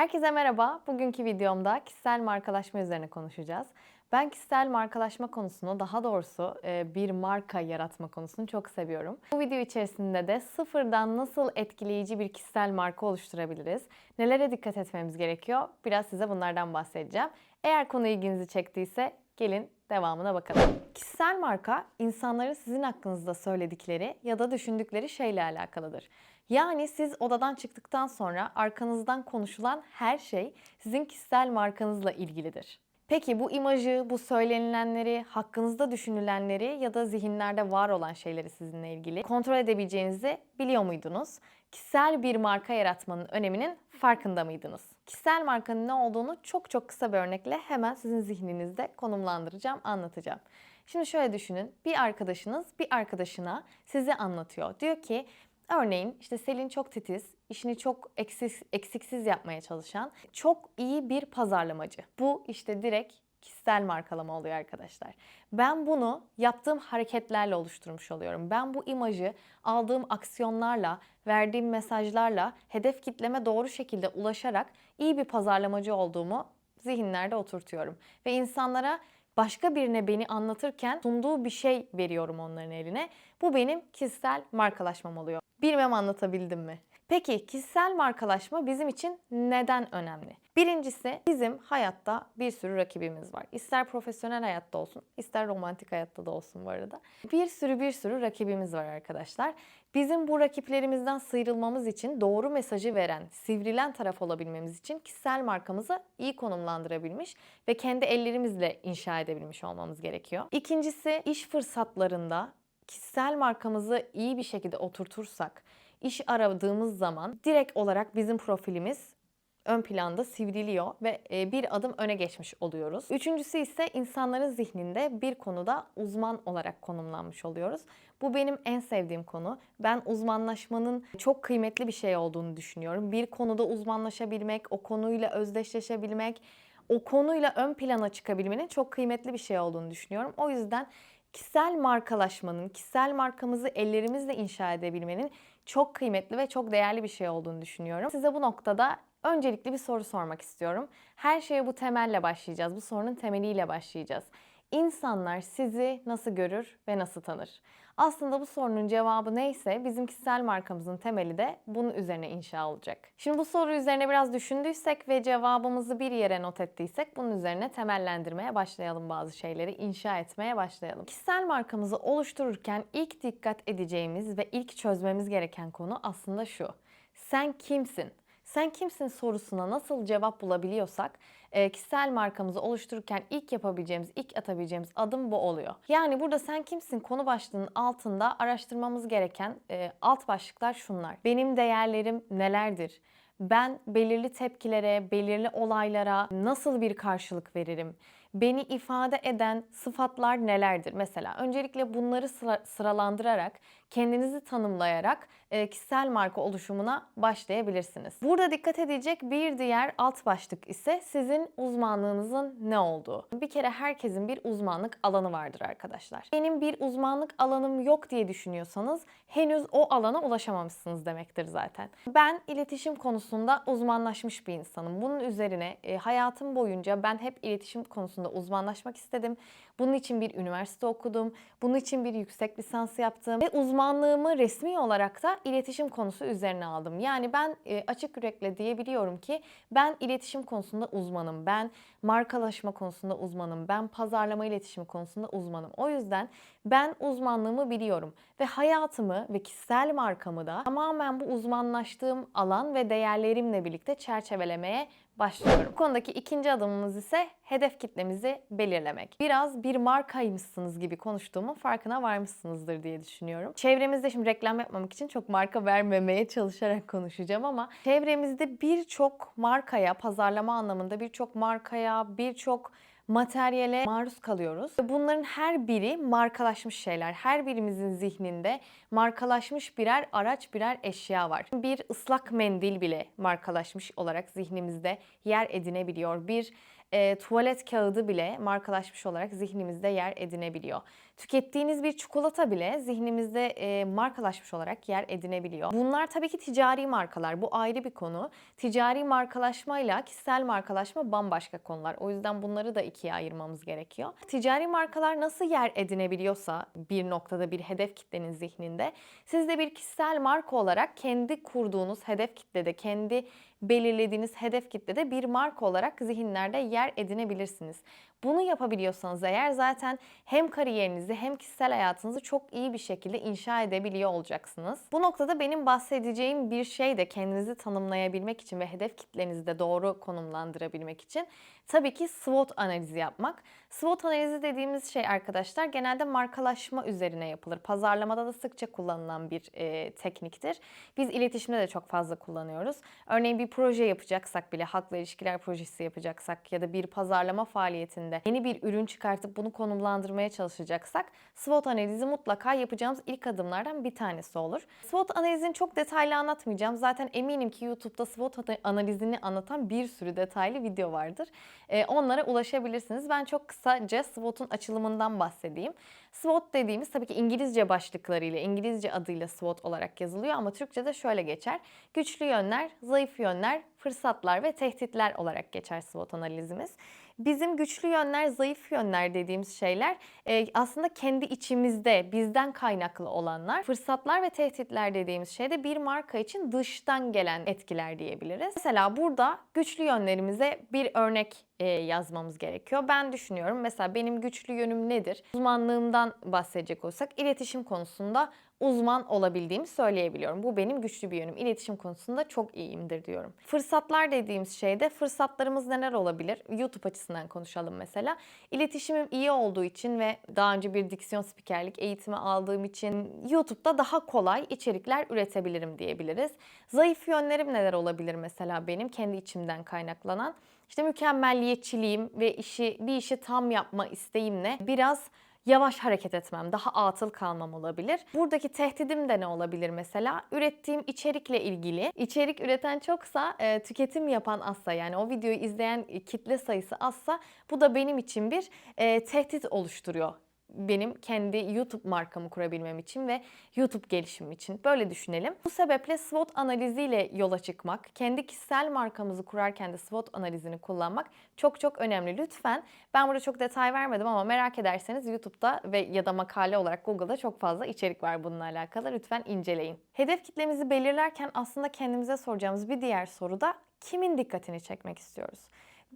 Herkese merhaba. Bugünkü videomda kişisel markalaşma üzerine konuşacağız. Ben kişisel markalaşma konusunu, daha doğrusu e, bir marka yaratma konusunu çok seviyorum. Bu video içerisinde de sıfırdan nasıl etkileyici bir kişisel marka oluşturabiliriz, nelere dikkat etmemiz gerekiyor, biraz size bunlardan bahsedeceğim. Eğer konu ilginizi çektiyse gelin devamına bakalım. Kişisel marka insanların sizin hakkınızda söyledikleri ya da düşündükleri şeyle alakalıdır. Yani siz odadan çıktıktan sonra arkanızdan konuşulan her şey sizin kişisel markanızla ilgilidir. Peki bu imajı, bu söylenilenleri, hakkınızda düşünülenleri ya da zihinlerde var olan şeyleri sizinle ilgili kontrol edebileceğinizi biliyor muydunuz? Kişisel bir marka yaratmanın öneminin farkında mıydınız? Kişisel markanın ne olduğunu çok çok kısa bir örnekle hemen sizin zihninizde konumlandıracağım, anlatacağım. Şimdi şöyle düşünün. Bir arkadaşınız bir arkadaşına sizi anlatıyor. Diyor ki Örneğin işte Selin çok titiz, işini çok eksik, eksiksiz yapmaya çalışan, çok iyi bir pazarlamacı. Bu işte direkt kişisel markalama oluyor arkadaşlar. Ben bunu yaptığım hareketlerle oluşturmuş oluyorum. Ben bu imajı aldığım aksiyonlarla, verdiğim mesajlarla hedef kitleme doğru şekilde ulaşarak iyi bir pazarlamacı olduğumu zihinlerde oturtuyorum. Ve insanlara başka birine beni anlatırken sunduğu bir şey veriyorum onların eline. Bu benim kişisel markalaşmam oluyor. Bilmem anlatabildim mi? Peki kişisel markalaşma bizim için neden önemli? Birincisi bizim hayatta bir sürü rakibimiz var. İster profesyonel hayatta olsun, ister romantik hayatta da olsun bu arada. Bir sürü bir sürü rakibimiz var arkadaşlar. Bizim bu rakiplerimizden sıyrılmamız için doğru mesajı veren, sivrilen taraf olabilmemiz için kişisel markamızı iyi konumlandırabilmiş ve kendi ellerimizle inşa edebilmiş olmamız gerekiyor. İkincisi iş fırsatlarında kişisel markamızı iyi bir şekilde oturtursak, iş aradığımız zaman direkt olarak bizim profilimiz ön planda sivriliyor ve e, bir adım öne geçmiş oluyoruz. Üçüncüsü ise insanların zihninde bir konuda uzman olarak konumlanmış oluyoruz. Bu benim en sevdiğim konu. Ben uzmanlaşmanın çok kıymetli bir şey olduğunu düşünüyorum. Bir konuda uzmanlaşabilmek, o konuyla özdeşleşebilmek, o konuyla ön plana çıkabilmenin çok kıymetli bir şey olduğunu düşünüyorum. O yüzden kişisel markalaşmanın, kişisel markamızı ellerimizle inşa edebilmenin çok kıymetli ve çok değerli bir şey olduğunu düşünüyorum. Size bu noktada öncelikli bir soru sormak istiyorum. Her şeye bu temelle başlayacağız. Bu sorunun temeliyle başlayacağız. İnsanlar sizi nasıl görür ve nasıl tanır? Aslında bu sorunun cevabı neyse bizim kişisel markamızın temeli de bunun üzerine inşa olacak. Şimdi bu soru üzerine biraz düşündüysek ve cevabımızı bir yere not ettiysek bunun üzerine temellendirmeye başlayalım bazı şeyleri, inşa etmeye başlayalım. Kişisel markamızı oluştururken ilk dikkat edeceğimiz ve ilk çözmemiz gereken konu aslında şu. Sen kimsin? Sen kimsin sorusuna nasıl cevap bulabiliyorsak e, kişisel markamızı oluştururken ilk yapabileceğimiz, ilk atabileceğimiz adım bu oluyor. Yani burada sen kimsin konu başlığının altında araştırmamız gereken e, alt başlıklar şunlar. Benim değerlerim nelerdir? Ben belirli tepkilere, belirli olaylara nasıl bir karşılık veririm? Beni ifade eden sıfatlar nelerdir? Mesela öncelikle bunları sıra, sıralandırarak, kendinizi tanımlayarak e, kişisel marka oluşumuna başlayabilirsiniz. Burada dikkat edecek bir diğer alt başlık ise sizin uzmanlığınızın ne olduğu. Bir kere herkesin bir uzmanlık alanı vardır arkadaşlar. Benim bir uzmanlık alanım yok diye düşünüyorsanız henüz o alana ulaşamamışsınız demektir zaten. Ben iletişim konusunda uzmanlaşmış bir insanım. Bunun üzerine e, hayatım boyunca ben hep iletişim konusunda uzmanlaşmak istedim. Bunun için bir üniversite okudum. Bunun için bir yüksek lisans yaptım. Ve uzmanlığımı resmi olarak da iletişim konusu üzerine aldım. Yani ben e, açık yürekle diyebiliyorum ki ben iletişim konusunda uzmanım. Ben markalaşma konusunda uzmanım. Ben pazarlama iletişimi konusunda uzmanım. O yüzden ben uzmanlığımı biliyorum ve hayatımı ve kişisel markamı da tamamen bu uzmanlaştığım alan ve değerlerimle birlikte çerçevelemeye başlıyorum. Bu konudaki ikinci adımımız ise hedef kitlemizi belirlemek. Biraz bir markaymışsınız gibi konuştuğumun farkına varmışsınızdır diye düşünüyorum. Çevremizde şimdi reklam yapmamak için çok marka vermemeye çalışarak konuşacağım ama çevremizde birçok markaya, pazarlama anlamında birçok markaya, birçok materyale maruz kalıyoruz. Bunların her biri markalaşmış şeyler. Her birimizin zihninde markalaşmış birer araç, birer eşya var. Bir ıslak mendil bile markalaşmış olarak zihnimizde yer edinebiliyor. Bir e, tuvalet kağıdı bile markalaşmış olarak zihnimizde yer edinebiliyor. Tükettiğiniz bir çikolata bile zihnimizde e, markalaşmış olarak yer edinebiliyor. Bunlar tabii ki ticari markalar. Bu ayrı bir konu. Ticari markalaşmayla kişisel markalaşma bambaşka konular. O yüzden bunları da ikiye ayırmamız gerekiyor. Ticari markalar nasıl yer edinebiliyorsa bir noktada bir hedef kitlenin zihninde siz de bir kişisel marka olarak kendi kurduğunuz hedef kitlede, kendi belirlediğiniz hedef kitlede bir marka olarak zihinlerde yer edinebilirsiniz. Bunu yapabiliyorsanız eğer zaten hem kariyerinizi hem kişisel hayatınızı çok iyi bir şekilde inşa edebiliyor olacaksınız. Bu noktada benim bahsedeceğim bir şey de kendinizi tanımlayabilmek için ve hedef kitlenizi de doğru konumlandırabilmek için tabii ki SWOT analizi yapmak. SWOT analizi dediğimiz şey arkadaşlar genelde markalaşma üzerine yapılır. Pazarlamada da sıkça kullanılan bir e, tekniktir. Biz iletişimde de çok fazla kullanıyoruz. Örneğin bir proje yapacaksak bile, halkla ilişkiler projesi yapacaksak ya da bir pazarlama faaliyetinde yeni bir ürün çıkartıp bunu konumlandırmaya çalışacaksak SWOT analizi mutlaka yapacağımız ilk adımlardan bir tanesi olur. SWOT analizini çok detaylı anlatmayacağım. Zaten eminim ki YouTube'da SWOT analizini anlatan bir sürü detaylı video vardır. E, onlara ulaşabilirsiniz. Ben çok kısaca SWOT'un açılımından bahsedeyim. SWOT dediğimiz tabii ki İngilizce başlıklarıyla, İngilizce adıyla SWOT olarak yazılıyor ama Türkçe'de şöyle geçer. Güçlü yönler, zayıf yönler, fırsatlar ve tehditler olarak geçer SWOT analizimiz. Bizim güçlü yönler, zayıf yönler dediğimiz şeyler e, aslında kendi içimizde bizden kaynaklı olanlar. Fırsatlar ve tehditler dediğimiz şey de bir marka için dıştan gelen etkiler diyebiliriz. Mesela burada güçlü yönlerimize bir örnek e, yazmamız gerekiyor. Ben düşünüyorum mesela benim güçlü yönüm nedir? Uzmanlığımdan bahsedecek olsak iletişim konusunda uzman olabildiğimi söyleyebiliyorum. Bu benim güçlü bir yönüm. İletişim konusunda çok iyiyimdir diyorum. Fırsatlar dediğimiz şeyde fırsatlarımız neler olabilir? YouTube açısından konuşalım mesela. İletişimim iyi olduğu için ve daha önce bir diksiyon spikerlik eğitimi aldığım için YouTube'da daha kolay içerikler üretebilirim diyebiliriz. Zayıf yönlerim neler olabilir mesela benim kendi içimden kaynaklanan? İşte mükemmelliyetçiliğim ve işi bir işi tam yapma isteğimle biraz yavaş hareket etmem, daha atıl kalmam olabilir. Buradaki tehdidim de ne olabilir mesela? Ürettiğim içerikle ilgili. İçerik üreten çoksa, e, tüketim yapan azsa yani o videoyu izleyen kitle sayısı azsa bu da benim için bir e, tehdit oluşturuyor benim kendi YouTube markamı kurabilmem için ve YouTube gelişimim için. Böyle düşünelim. Bu sebeple SWOT analiziyle yola çıkmak, kendi kişisel markamızı kurarken de SWOT analizini kullanmak çok çok önemli. Lütfen ben burada çok detay vermedim ama merak ederseniz YouTube'da ve ya da makale olarak Google'da çok fazla içerik var bununla alakalı. Lütfen inceleyin. Hedef kitlemizi belirlerken aslında kendimize soracağımız bir diğer soru da kimin dikkatini çekmek istiyoruz?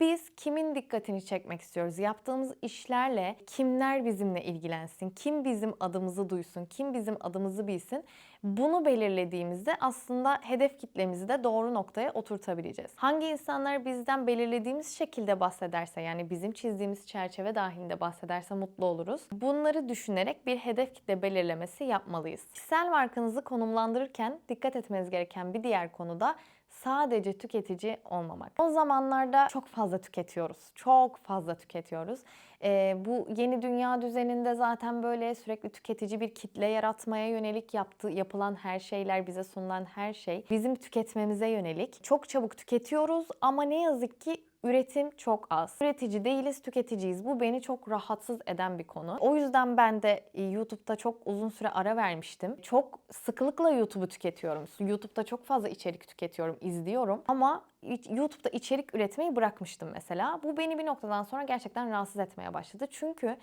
Biz kimin dikkatini çekmek istiyoruz? Yaptığımız işlerle kimler bizimle ilgilensin? Kim bizim adımızı duysun? Kim bizim adımızı bilsin? Bunu belirlediğimizde aslında hedef kitlemizi de doğru noktaya oturtabileceğiz. Hangi insanlar bizden belirlediğimiz şekilde bahsederse yani bizim çizdiğimiz çerçeve dahilinde bahsederse mutlu oluruz. Bunları düşünerek bir hedef kitle belirlemesi yapmalıyız. Kişisel markanızı konumlandırırken dikkat etmeniz gereken bir diğer konu da sadece tüketici olmamak. O zamanlarda çok fazla tüketiyoruz. Çok fazla tüketiyoruz. Ee, bu yeni dünya düzeninde zaten böyle sürekli tüketici bir kitle yaratmaya yönelik yaptığı, yapılan her şeyler, bize sunulan her şey bizim tüketmemize yönelik. Çok çabuk tüketiyoruz ama ne yazık ki üretim çok az. Üretici değiliz, tüketiciyiz. Bu beni çok rahatsız eden bir konu. O yüzden ben de e, YouTube'da çok uzun süre ara vermiştim. Çok sıklıkla YouTube'u tüketiyorum. YouTube'da çok fazla içerik tüketiyorum, izliyorum. Ama YouTube'da içerik üretmeyi bırakmıştım mesela. Bu beni bir noktadan sonra gerçekten rahatsız etmeye başladı. Çünkü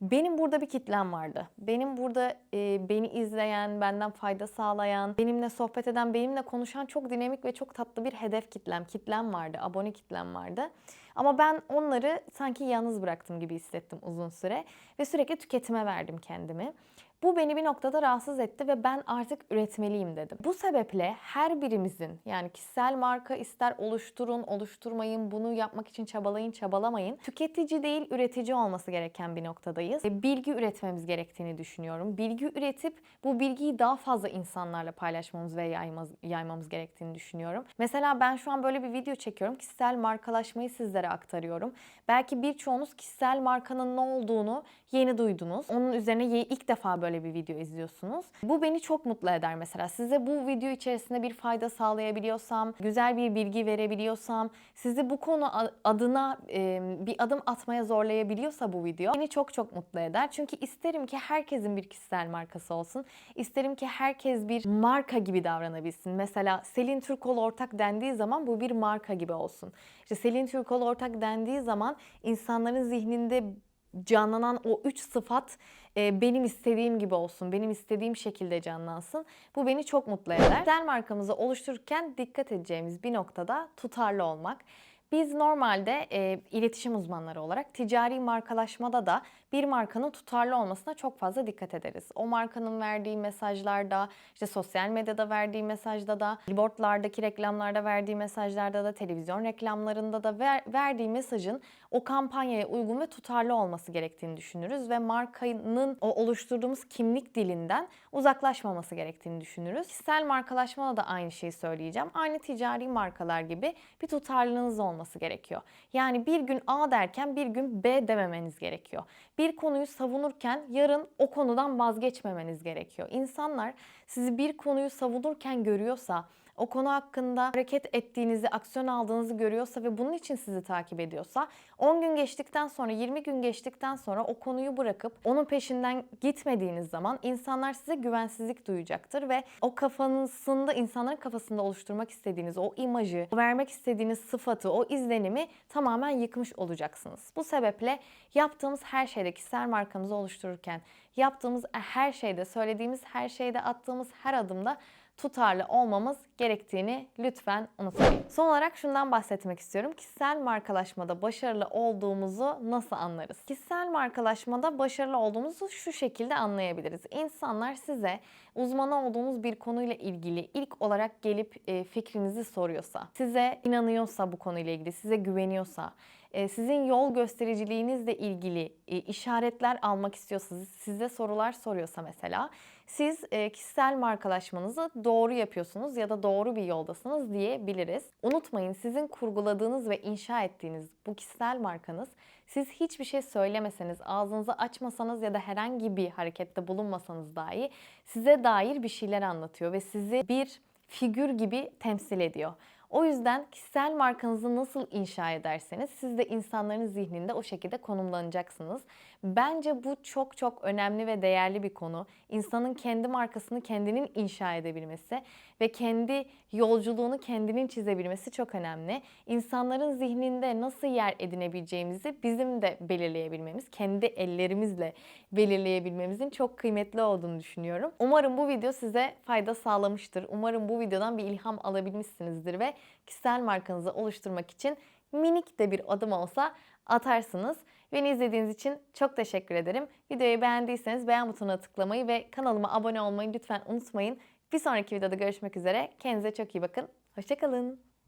benim burada bir kitlem vardı. Benim burada e, beni izleyen, benden fayda sağlayan, benimle sohbet eden, benimle konuşan çok dinamik ve çok tatlı bir hedef kitlem, kitlem vardı, abone kitlem vardı. Ama ben onları sanki yalnız bıraktım gibi hissettim uzun süre ve sürekli tüketime verdim kendimi. Bu beni bir noktada rahatsız etti ve ben artık üretmeliyim dedim. Bu sebeple her birimizin yani kişisel marka ister oluşturun, oluşturmayın, bunu yapmak için çabalayın, çabalamayın. Tüketici değil, üretici olması gereken bir noktadayız. Bilgi üretmemiz gerektiğini düşünüyorum. Bilgi üretip bu bilgiyi daha fazla insanlarla paylaşmamız ve yaymamız, yaymamız gerektiğini düşünüyorum. Mesela ben şu an böyle bir video çekiyorum. Kişisel markalaşmayı sizlere aktarıyorum. Belki birçoğunuz kişisel markanın ne olduğunu yeni duydunuz. Onun üzerine ilk defa böyle böyle bir video izliyorsunuz. Bu beni çok mutlu eder mesela. Size bu video içerisinde bir fayda sağlayabiliyorsam, güzel bir bilgi verebiliyorsam, sizi bu konu adına bir adım atmaya zorlayabiliyorsa bu video beni çok çok mutlu eder. Çünkü isterim ki herkesin bir kişisel markası olsun. İsterim ki herkes bir marka gibi davranabilsin. Mesela Selin Türkol ortak dendiği zaman bu bir marka gibi olsun. İşte Selin Türkol ortak dendiği zaman insanların zihninde canlanan o üç sıfat e, benim istediğim gibi olsun, benim istediğim şekilde canlansın. Bu beni çok mutlu eder. Kişisel markamızı oluştururken dikkat edeceğimiz bir noktada tutarlı olmak. Biz normalde e, iletişim uzmanları olarak ticari markalaşmada da bir markanın tutarlı olmasına çok fazla dikkat ederiz. O markanın verdiği mesajlarda, işte sosyal medyada verdiği mesajda da, billboardlardaki reklamlarda verdiği mesajlarda da, televizyon reklamlarında da ver, verdiği mesajın o kampanyaya uygun ve tutarlı olması gerektiğini düşünürüz ve markanın o oluşturduğumuz kimlik dilinden uzaklaşmaması gerektiğini düşünürüz. Kişisel markalaşmada da aynı şeyi söyleyeceğim. Aynı ticari markalar gibi bir tutarlılığınız olması gerekiyor. Yani bir gün A derken bir gün B dememeniz gerekiyor. Bir konuyu savunurken yarın o konudan vazgeçmemeniz gerekiyor. İnsanlar sizi bir konuyu savunurken görüyorsa, o konu hakkında hareket ettiğinizi, aksiyon aldığınızı görüyorsa ve bunun için sizi takip ediyorsa 10 gün geçtikten sonra, 20 gün geçtikten sonra o konuyu bırakıp onun peşinden gitmediğiniz zaman insanlar size güvensizlik duyacaktır ve o kafanızında, insanların kafasında oluşturmak istediğiniz o imajı, vermek istediğiniz sıfatı, o izlenimi tamamen yıkmış olacaksınız. Bu sebeple yaptığımız her şeyde, kişisel markamızı oluştururken, yaptığımız her şeyde, söylediğimiz her şeyde, attığımız her adımda tutarlı olmamız gerektiğini lütfen unutmayın. Son olarak şundan bahsetmek istiyorum. Kişisel markalaşmada başarılı olduğumuzu nasıl anlarız? Kişisel markalaşmada başarılı olduğumuzu şu şekilde anlayabiliriz. İnsanlar size uzmanı olduğunuz bir konuyla ilgili ilk olarak gelip e, fikrinizi soruyorsa, size inanıyorsa bu konuyla ilgili, size güveniyorsa, sizin yol göstericiliğinizle ilgili e, işaretler almak istiyorsa, size sorular soruyorsa mesela siz e, kişisel markalaşmanızı doğru yapıyorsunuz ya da doğru bir yoldasınız diyebiliriz. Unutmayın sizin kurguladığınız ve inşa ettiğiniz bu kişisel markanız siz hiçbir şey söylemeseniz, ağzınızı açmasanız ya da herhangi bir harekette bulunmasanız dahi size dair bir şeyler anlatıyor ve sizi bir figür gibi temsil ediyor. O yüzden kişisel markanızı nasıl inşa ederseniz siz de insanların zihninde o şekilde konumlanacaksınız. Bence bu çok çok önemli ve değerli bir konu. İnsanın kendi markasını kendinin inşa edebilmesi ve kendi yolculuğunu kendinin çizebilmesi çok önemli. İnsanların zihninde nasıl yer edinebileceğimizi bizim de belirleyebilmemiz, kendi ellerimizle belirleyebilmemizin çok kıymetli olduğunu düşünüyorum. Umarım bu video size fayda sağlamıştır. Umarım bu videodan bir ilham alabilmişsinizdir ve kişisel markanızı oluşturmak için minik de bir adım olsa atarsınız. Beni izlediğiniz için çok teşekkür ederim. Videoyu beğendiyseniz beğen butonuna tıklamayı ve kanalıma abone olmayı lütfen unutmayın. Bir sonraki videoda görüşmek üzere. Kendinize çok iyi bakın. Hoşçakalın.